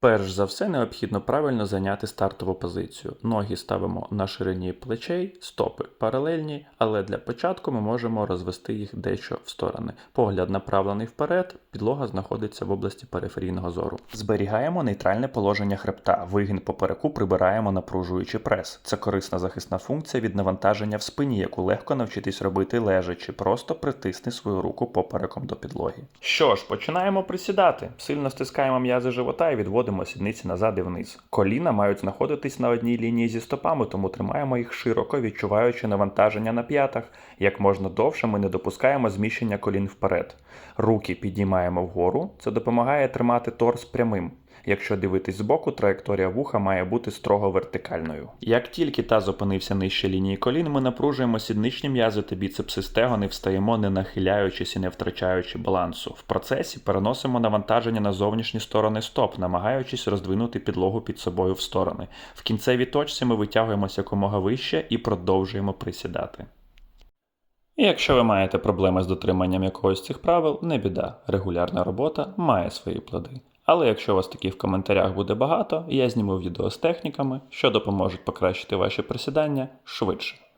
Перш за все необхідно правильно зайняти стартову позицію. Ноги ставимо на ширині плечей, стопи паралельні, але для початку ми можемо розвести їх дещо в сторони. Погляд направлений вперед, підлога знаходиться в області периферійного зору. Зберігаємо нейтральне положення хребта. Вигін попереку прибираємо напружуючи прес. Це корисна захисна функція від навантаження в спині, яку легко навчитись робити лежачи. Просто притисни свою руку попереком до підлоги. Що ж, починаємо присідати. Сильно стискаємо м'язи живота і відводимо сідниці назад і вниз. Коліна мають знаходитись на одній лінії зі стопами, тому тримаємо їх широко, відчуваючи навантаження на п'ятах. Як можна довше ми не допускаємо зміщення колін вперед. Руки підіймаємо вгору. Це допомагає тримати торс прямим. Якщо дивитись збоку, траєкторія вуха має бути строго вертикальною. Як тільки таз опинився нижче лінії колін, ми напружуємо сідничні м'язи та біцепси стегон встаємо, не нахиляючись і не втрачаючи балансу. В процесі переносимо навантаження на зовнішні сторони стоп, намагаючись роздвинути підлогу під собою в сторони. В кінцевій точці ми витягуємося якомога вище і продовжуємо присідати. І якщо ви маєте проблеми з дотриманням якогось з цих правил, не біда. Регулярна робота має свої плоди. Але якщо у вас таких в коментарях буде багато, я зніму відео з техніками, що допоможуть покращити ваші присідання швидше.